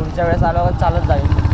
पुढच्या वेळेस आल्यावर चालत जाईल.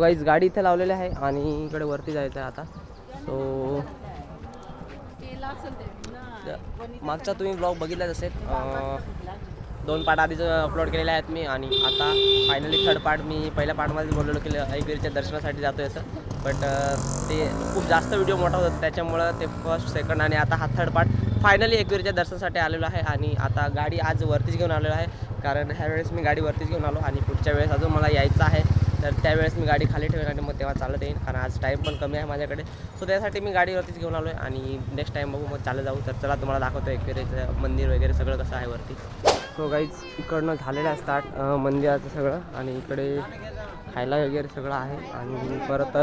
सो गाईज गाडी इथे लावलेली आहे आणि इकडे वरती जायचं आहे आता सो मागचा तुम्ही ब्लॉग बघितलाच असेल. दोन पार्ट आधीच अपलोड केलेले आहेत मी आणि आता फायनली थर्ड पार्ट मी पहिल्या पार्टमध्ये बोललेलो की ऐकवीरच्या दर्शनासाठी जातो आहे असं बट ते खूप जास्त व्हिडिओ मोठा होता त्याच्यामुळं ते फर्स्ट सेकंड आणि आता हा थर्ड पार्ट फायनली एकवीरच्या दर्शनासाठी आलेलो आहे आणि आता गाडी आज वरतीच घेऊन आलेलो आहे. कारण ह्या वेळेस मी गाडी वरतीच घेऊन आलो आणि पुढच्या वेळेस अजून मला यायचं आहे. तर त्यावेळेस मी गाडी खाली ठेवेन आणि मग तेव्हा चालत येईन कारण आज टाईम पण कमी आहे माझ्याकडे. सो त्यासाठी मी गाडीवरतीच घेऊन आलो आहे आणि नेक्स्ट टाईम बघू मग चालत जाऊ. तर चला तुम्हाला दाखवतो एकविरेचं मंदिर वगैरे सगळं कसं आहे वरती. सो गाईज इकडनं झालेलं आहे स्टार्ट मंदिराचं सगळं आणि इकडे खायला वगैरे सगळं आहे. आणि परत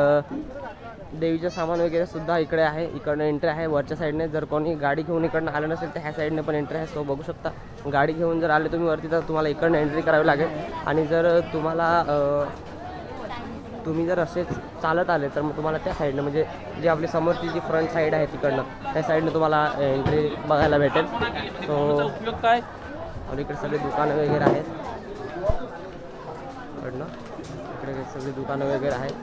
देवीचं सामान वगैरे सुद्धा इकडे आहे. इकडनं एंट्री आहे. वरच्या साईडने जर कोणी गाडी घेऊन इकडनं आलं नसेल तर ह्या साईडने पण एंट्री आहे. सो बघू शकता गाडी घेऊन जर आले तुम्ही वरती तर तुम्हाला इकडनं एंट्री करावी लागेल. आणि जर तुम्हाला तुम्ही जर असेच चालत आले तर मग तुम्हाला त्या साईडनं म्हणजे जी आपली समोरची जी फ्रंट साईड आहे तिकडनं त्या साईडनं तुम्हाला एंट्री बघायला भेटेल. सो काय आणि इकडे सगळे दुकानं वगैरे आहेत. इकडनं इकडे सगळी दुकानं वगैरे आहेत.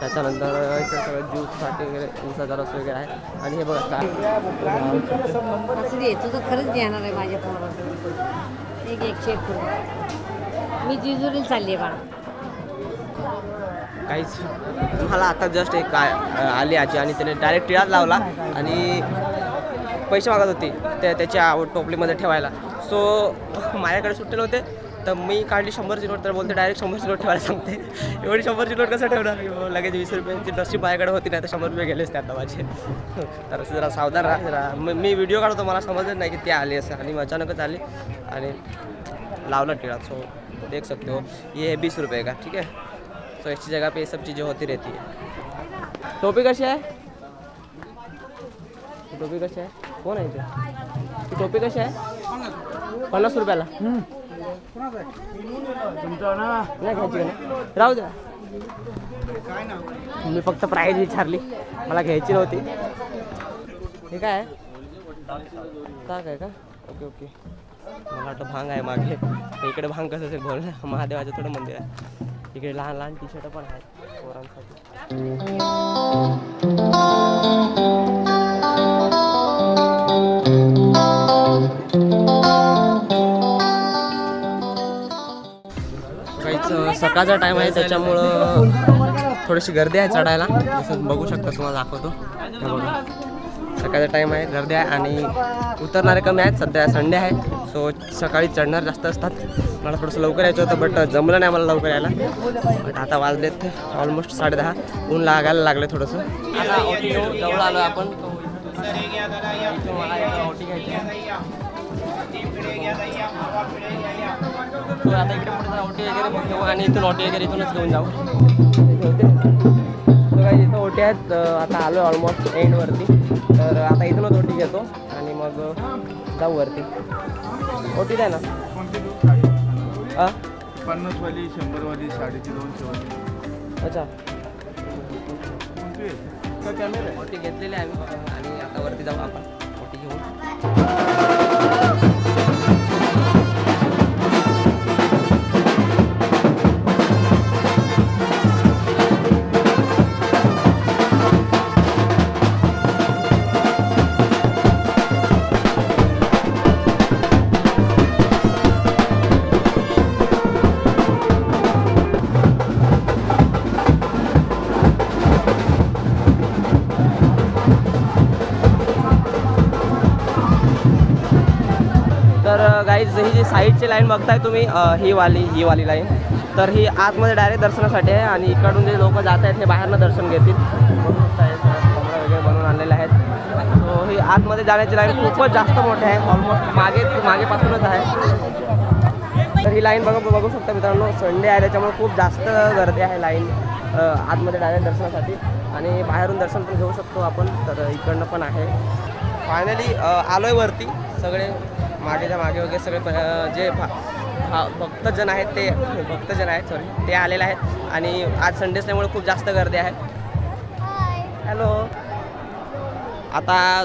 त्याच्यानंतर इकडे सगळं ज्यूससाठी वगैरे ऊसाचा रस वगैरे आहे. आणि हे बघा काय? असं दे तुझं खरंच देणार आहे माझ्या फोनवर एक एकशे एक मी जिजुरीला चालली आहे बाळा. काहीच. मला आता जस्ट एक काय आली आजी आणि त्याने डायरेक्ट टिळाच लावला आणि पैसे मागत होती त्या त्याच्या टोपलीमध्ये ठेवायला. सो माझ्याकडे सुट्टे नव्हते तर मी काढली शंभरची नोट तर बोलते डायरेक्ट शंभरची नोट ठेवायला सांगते. एवढी शंभरची नोट कसं ठेवणार? मी लगेच वीस रुपयांची नशी माझ्याकडे होती नाही तर शंभर रुपये गेलेच त्या माझे. तर असं जरा सावधान राहा जरा. मी व्हिडिओ काढतो मला समजलं नाही की ती आली असं. आणि अचानकच आली आणि लावला टिळा सो देख सकते हो. ये है बीस रुपये का? ठीक आहे? तो इसकी जगह पे ये सब चीज़ें होती रहती है। टोपी कशी आहे ही टोपी कशी आहे कोण आहे ते? ही टोपी कशी आहे पन्नास रुपयाला नाही घ्यायची? राहू द्या मी फक्त प्राईज विचारली. मला घ्यायची नव्हती. हे काय? आहे ताक आहे का? Okay okay. मला वाटतं भांग आहे मागे. इकडे भांग कसं असेल बोल महादेवाचं थोडं मंदिर आहे. इकडे लहान लहान टी शर्ट पण आहेत पोरांसाठी. काहीच सकाळचा टाईम आहे त्याच्यामुळं थोडीशी गर्दी आहे चढायला. जसं बघू शकता तुम्हाला दाखवतो. सकाळचा टाईम आहे गर्दी आहे आणि उतरणारे कमी आहेत सध्या संडे आहे. सो सकाळी चढणार जास्त असतात. मला थोडंसं लवकर यायचं होतं बट जमलं नाही मला लवकर यायला. बट आता वाजलेत ऑलमोस्ट साडे दहा ऊन लागायला लागलं थोडंसं. आता ओटी जवळ आलो आपण. ओटी घ्यायची आहे. आता इकडे पुढे ओटी वगैरे मग घेऊ आणि इथून ओटी वगैरे इथूनच घेऊन जाऊ. काही इथं ओटी आहेत आता आलो ऑलमोस्ट एंडवरती तर आता इथूनच ओटी घेतो आणि मग जाऊ वरती. ओटी द्या ना आ? पन्नासवाली शंभरवाली साडेची दोनशे वाली अच्छा कोणती आहे? का कॅमेरा आहे? ओटी घेतलेली आहे आम्ही आणि आता वरती जाऊ आपण गाईज ही जी साईडची लाईन बघताय तुम्ही ही वाली ही वाली लाईन तर ही आतमध्ये डायरेक्ट दर्शनासाठी आहे आणि इकडून जे लोक जात आहेत हे बाहेरनं दर्शन घेतील. वगैरे बनवून आणलेले आहेत. सो ही आतमध्ये जाण्याची लाईन खूपच जास्त मोठी आहे. ऑलमोस्ट मागेच मागेपासूनच आहे. तर ही लाईन बघा बघू शकता मित्रांनो संडे आहे त्याच्यामुळे खूप जास्त गर्दी आहे लाईन आतमध्ये डायरेक्ट दर्शनासाठी. आणि बाहेरून दर्शन पण घेऊ शकतो आपण तर इकडनं पण आहे. फायनली आलोय वरती सगळे. मागेच्या मागे वगैरे सगळे प- जे भा भा- भक्तजन आहेत ते भक्तजन आहेत सॉरी ते आलेले आहेत. आणि आज संडे असल्यामुळे खूप जास्त गर्दी आहे. हॅलो आता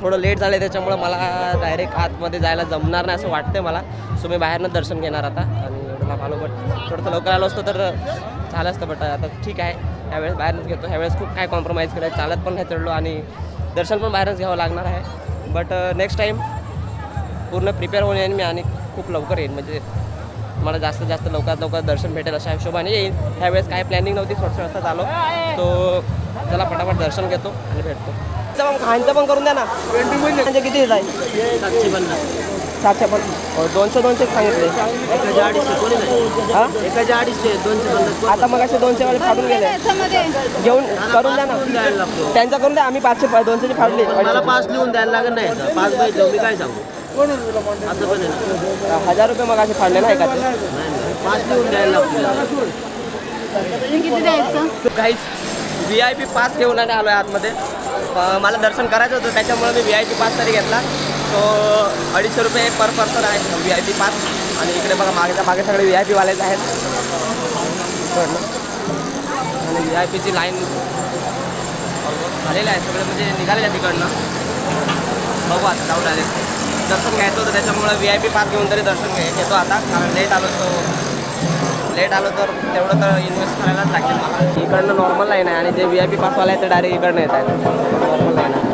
थोडं लेट झालं आहे त्याच्यामुळं मला डायरेक्ट आतमध्ये जायला जमणार नाही असं वाटतंय मला. सो मी बाहेरनं दर्शन घेणार आता. आणि एवढं आलो बट थोडंसं लवकर आलो असतो तर झालं असतं बट आता ठीक आहे. ह्यावेळेस बाहेरच घेतो. ह्यावेळेस खूप काय कॉम्प्रोमाइज करायचं चालत पण नाही चढलो आणि दर्शन पण बाहेरच घ्यावं लागणार आहे. बट नेक्स्ट टाईम पूर्ण प्रिपेअर होऊन येईन मी आणि खूप लवकर येईन. म्हणजे मला जास्तीत जास्त लवकरात लवकर दर्शन भेटेल अशा हिशोबाने येईल ह्यावेळेस काही प्लॅनिंग नव्हती थोडंसं वाजता आलो तो चला फटाफट दर्शन घेतो आणि भेटतो. मग खायचं पण करून द्या ना. म्हणजे किती जाईल? सातशे पन्नास. सातशे हो, दोनशे दोनशे सांगितले. अडीचशे कोणी नाही. एकाचे अडीचशे दोनशे पन्नास आता मग असे दोनशे वाले फाडून गेले. घेऊन करून द्या ना. त्यांचा करून द्या आम्ही पाचशे दोनशेची फाडली. मला पाच लिहून द्यायला लागत नाही. पाच पाहिजे मी काय सांगू? असं पण आहे ना. हजार रुपये मग असे फाडले ना. पाच लिहून द्यायला लागतो किती द्यायचं काहीच व्ही आय पी पास घेऊन आणि आलो आहे आतमध्ये अं, मला दर्शन करायचं होतं त्याच्यामुळे मी व्ही आय पी पास तरी घेतला तो अडीचशे रुपये पर पर्सन आहे व्ही आय पी पास आणि इकडे बघा मागेच्या मागे सगळे व्ही आय पीवालेच आहेत इकडनं. आणि व्ही आय पीची लाईन झालेली आहे सगळे म्हणजे निघालेले आहे तिकडनं बघू आता जाऊ डायरेक्ट दर्शन घ्यायचं होतं त्याच्यामुळे व्ही आय पी पास घेऊन तरी दर्शन घेतो आता कारण लेट आलो तो लेट आलो तर तेवढं तर इन्व्हेस्ट करायलाच लागेल मला. इकडनं नॉर्मल लाईन आहे आणि जे व्ही आय पी पासवाले आहे ते डायरेक्ट इकडनं येत आहेत. नॉर्मल लाईन आहे.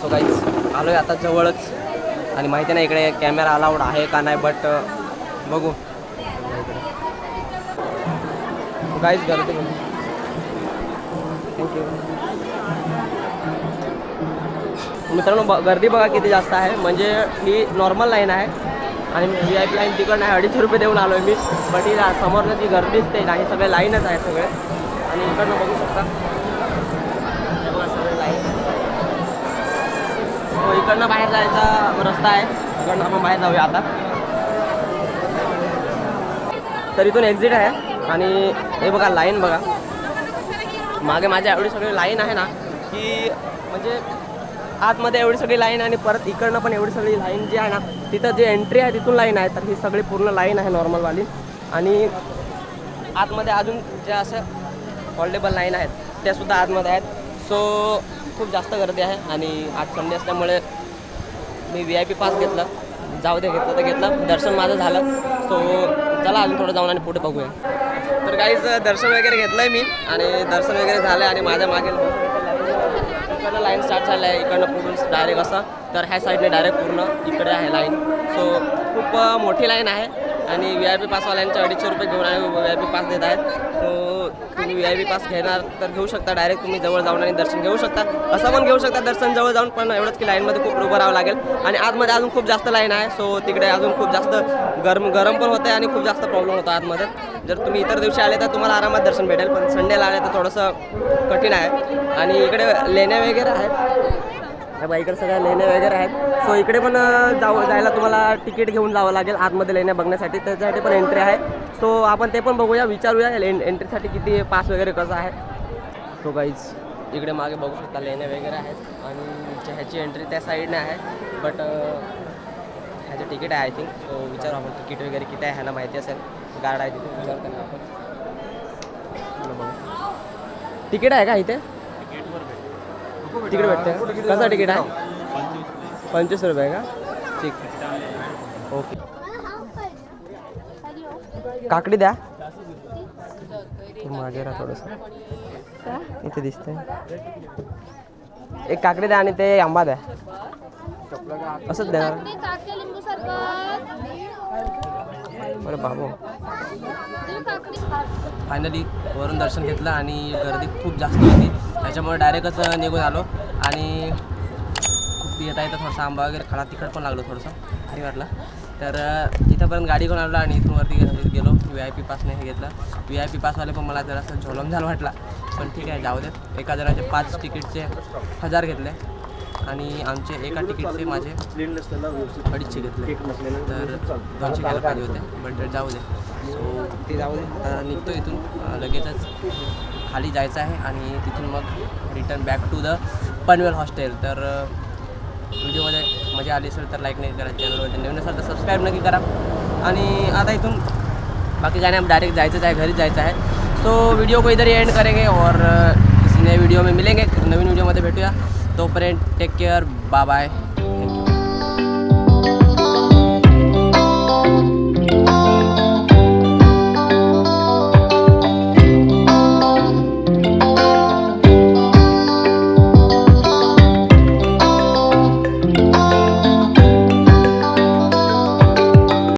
सो काहीच आलो आहे आता जवळच. आणि माहिती नाही इकडे कॅमेरा अलाउड आहे का नाही बट बघू. काहीच गर्दी थँक्यू मित्रांनो ब गर्दी बघा किती जास्त आहे. म्हणजे ही नॉर्मल लाईन आहे. आणि व्ही आय पी लाईन तिकडनं नाही अडीचशे रुपये देऊन आलो आहे मी. बट ही समोर समोरनं जी गर्दीच ते नाही. सगळे लाईनच आहे सगळे. आणि इकडनं बघू शकता. सगळे लाईन हो इकडनं बाहेर जायचा रस्ता आहे. इकडनं आपण बाहेर जाऊया आता. तर इथून एक्झिट आहे. आणि हे बघा लाईन बघा. मागे माझ्या एवढी सगळी लाईन आहे ना की म्हणजे आतमध्ये एवढी सगळी लाईन आणि परत इकडनं पण एवढी सगळी लाईन जी आहे ना तिथं जे एंट्री आहे तिथून लाईन आहे. तर ही सगळी पूर्ण लाईन आहे नॉर्मलवाली आणि आतमध्ये अजून जे असं होल्डेबल लाईन आहेत त्यासुद्धा आतमध्ये आहेत. सो खूप जास्त गर्दी आहे आणि आज संडे असल्यामुळे मी व्ही आय पी पास घेतलं. जाऊ दे घेतलं तर घेतलं. दर्शन माझं झालं. सो चला अजून थोडं जाऊन आणि पुढे बघूया. तर काहीच दर्शन वगैरे घेतलं आहे मी आणि दर्शन वगैरे झालं आहे आणि माझ्या मागील इकडनं लाईन स्टार्ट झालं आहे इकडनं पूर्ण डायरेक्ट असं. तर ह्या साईडने डायरेक्ट पूर्ण इकडे आहे लाईन सो खूप मोठी लाईन आहे आणि व्ही आय पी पासवाल्यांचे अडीचशे रुपये घेऊन आम्ही व्ही आय पी पास देत आहेत. तुम्ही व्ही आय पी पास घेणार तर घेऊ शकता. डायरेक्ट तुम्ही जवळ जाऊन आणि दर्शन घेऊ शकता. असं पण घेऊ शकता दर्शन जवळ जाऊन पण एवढंच की लाईनमध्ये खूप उभं राहावं लागेल. आणि आतमध्ये अजून खूप जास्त लाईन आहे. सो तिकडे अजून खूप जास्त गरम गरम पण होते आणि खूप जास्त प्रॉब्लेम होतो आतमध्ये. जर तुम्ही इतर दिवशी आले तर तुम्हाला आरामात दर्शन भेटेल. पण संडेला आले तर थोडंसं कठीण आहे. आणि इकडे लेण्या वगैरे आहेत. हे बघा सगळ्या लेण्या वगैरे आहेत. सो इकडे पण जाऊ जायला तुम्हाला तिकीट घेऊन जावं लागेल आतमध्ये लेण्या बघण्यासाठी. त्याच्यासाठी पण एंट्री आहे. सो आपण ते पण बघूया विचारूया एन एंट्रीसाठी किती पास वगैरे कसं आहे. सो गाईज इकडे मागे बघू शकता लेण्या वगैरे आहेत. आणि ह्याची- ह्याची एंट्री त्या साईडने आहे. बट ह्याचं तिकीट आहे आय थिंक सो विचारू आपण तिकीट वगैरे किती आहे ह्यांना माहिती असेल. गार्ड आहे तिथे विचार त्यांना आपण. बघू. तिकीट आहे का इथे? तिकीट भेटते? कसं तिकीट आहे पंचवीस रुपये का? ठीक ओके। काकडी द्या तू मागे राहा थोडंसं इथे दिसतंय एक काकडी द्या आणि ते आंबा द्या असंच देणार बरं बाबू। फायनली वरून दर्शन घेतलं आणि गर्दी खूप जास्त होती. त्याच्यामुळे डायरेक्टच निघून आलो. आणि खूप येता येतं थोडासा आंबा वगैरे खडा तिखट पण लागलो थोडंसं. भारी वाटलं. तर इथंपर्यंत गाडी घेऊन आलो आणि इथून वरती गेलो. व्ही आय पी पासने हे घेतलं. व्ही आय पी पासवाले पण मला जरासं झोलम झालं वाटला. पण ठीक आहे जाऊ देत. एका जणाचे पाच तिकीटचे हजार घेतले. आणि आमचे एका तिकीटचे माझे अडीचशे घेतले. तर दोनशे घ्यायला पाहिजे होते बट जाऊ दे. सो ते जाऊ दे आता निघतो इथून. लगेचच खाली जायचं आहे आणि तिथून मग return back to the Panvel hostel तर व्हिडिओमध्ये मजा आली असेल तर लाईक नाही करा चॅनलवरती नवीन असेल तर सबस्क्राईब नक्की करा. आणि आता इथून बाकी काही हम डायरेक्ट जायचं आहे घरी जायचं आहे. सो वीडियो को इधर ही एंड करेंगे और किसी नए वीडियो में मिलेंगे. नवीन व्हिडिओमध्ये भेटूया. तोपर्यंत टेक केअर बाय बाय